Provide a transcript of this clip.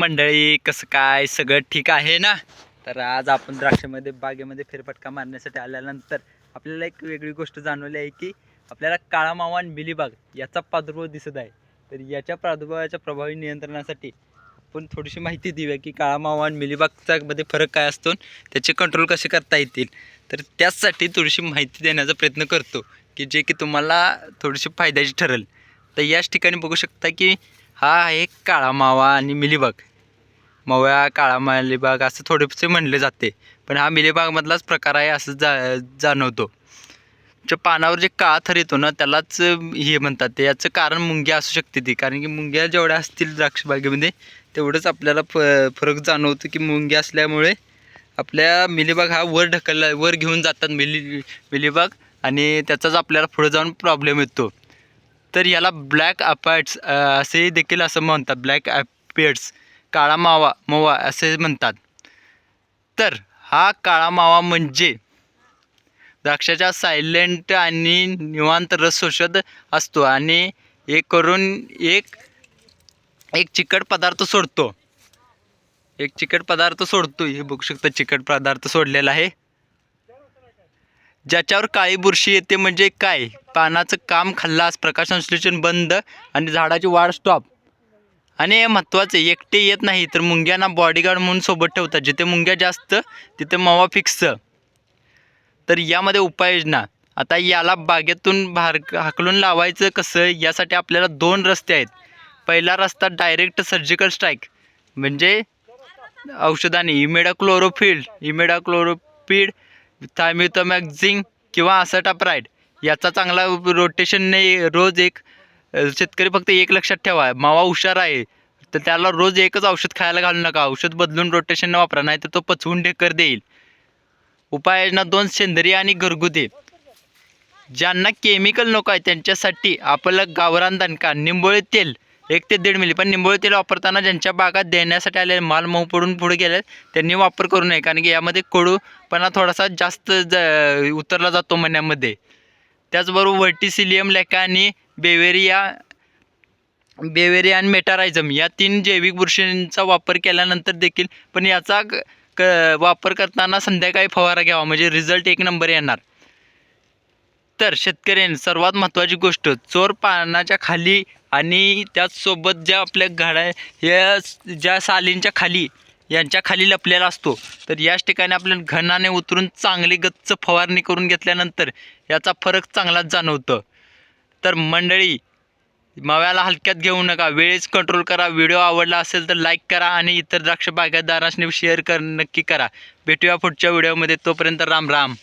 मंडळी कसं काय? सगळं ठीक आहे ना? तर आज आपण द्राक्षामध्ये बागेमध्ये फेरफटका मारण्यासाठी आल्यानंतर आपल्याला एक वेगळी गोष्ट जाणवली आहे की आपल्याला काळा मावा आणि मिलीबाग याचा प्रादुर्भाव दिसत आहे. तर याच्या प्रादुर्भावाच्या प्रभावी नियंत्रणासाठी आपण थोडीशी माहिती देऊया की काळा मावा आणि मिलीबागचा मध्ये फरक काय असतो आणि त्याचे कंट्रोल कसे करता येतील. तर त्याचसाठी थोडीशी माहिती देण्याचा प्रयत्न करतो की जे की तुम्हाला थोडीशी फायद्याची ठरेल. तर याच ठिकाणी बघू शकता की हा आहे काळा मावा आणि मिलीबाग मव्या काळा मालीबाग असं थोडेसे म्हणले जाते. पण हा मिलीबागमधलाच प्रकार आहे असं जा जाणवतो. जे पानावर जे काळा थर येतो ना त्यालाच हे म्हणतात. ते याचं कारण मुंग्या असू शकते ती. कारण की मुंग्या जेवढ्या असतील द्राक्षबागेमध्ये तेवढंच आपल्याला फ फरक जाणवतो की मुंग्या असल्यामुळे आपल्या मिलीबाग हा वर ढकलला वर घेऊन जातात मिली मिलीबाग आणि त्याचाच आपल्याला पुढे जाऊन प्रॉब्लेम येतो. तर याला ब्लॅक अपार्ट्स असे देखील असं म्हणतात. ब्लॅक अपियर्स काळा मावा मवा असे म्हणतात. तर हा काळा मावा म्हणजे द्राक्षाच्या सायलेंट आणि निवांत रस शोषत असतो आणि एक करून एक एक चिकट पदार्थ सोडतो. एक चिकट पदार्थ सोडतो. हे बघू शकता चिकट पदार्थ सोडलेला आहे. ज्याच्यावर काळी बुरशी येते म्हणजे काय? पानाचं काम खल्लास प्रकाशसंश्लेषण बंद आणि झाडाची वाढ स्टॉप आणि हे महत्त्वाचे एकटे येत नाही तर मुंग्यांना बॉडीगार्ड म्हणून सोबत ठेवतात. जिथे मुंग्या जास्त तिथे मावा फिक्स तर यामध्ये उपाययोजना. आता याला बागेतून भार हाकलून लावायचं कसं यासाठी आपल्याला दोन रस्ते आहेत. पहिला रस्ता डायरेक्ट सर्जिकल स्ट्राईक म्हणजे औषधाने इमेडा क्लोरोफिल्ड इमेडा क्लोरोफिड थायमिथोमॅक्झिंग किंवा असटाप्राईड याचा चांगला रोटेशनने रोज एक शेतकरी फक्त एक लक्षात ठेवा मावा हुशार आहे तर त्याला रोज एकच औषध खायला घालू नका औषध बदलून रोटेशन वापरा नाही तर तो पचवून ढेकर देईल. उपाययोजना दोन सेंद्रिय आणि घरगुती. ज्यांना केमिकल नको आहे त्यांच्यासाठी आपलं गावरान दणका निंबोळी तेल एक ते दीड मिली पण निंबोळी तेल वापरताना ज्यांच्या बागात देण्यासाठी आले माल मऊ पडून पुढे गेले त्यांनी वापर करू नये कारण की यामध्ये कडूपणा थोडासा जास्त ज उतरला जातो महिन्यामध्ये त्याचबरोबर वर्टिसिलियम लेका आणि बेवेरिया बेवेरिया आणि मेटारायझम या तीन जैविक बुरशींचा वापर केल्यानंतर देखील पण याचा क क- वापर करताना संध्याकाळी फवारा घ्यावा म्हणजे रिझल्ट एक नंबर येणार. तर शेतकऱ्यांनी सर्वात महत्त्वाची गोष्ट चोर पानाच्या खाली आणि त्याचसोबत ज्या आपल्या घडा या ज्या सालींच्या खाली यांच्या खाली लपलेला असतो तर याच ठिकाणी आपल्याला घनाने उतरून चांगली गच्च फवारणी करून घेतल्यानंतर याचा फरक चांगलाच जाणवतं. तर मंडळी माव्याला हलक्यात घेऊ नका. वेळेच कंट्रोल करा. व्हिडिओ आवडला असेल तर लाईक करा आणि इतर द्राक्ष बागायतदारांनी शेअर कर नक्की करा. भेटूया पुढच्या व्हिडिओमध्ये तोपर्यंत राम राम.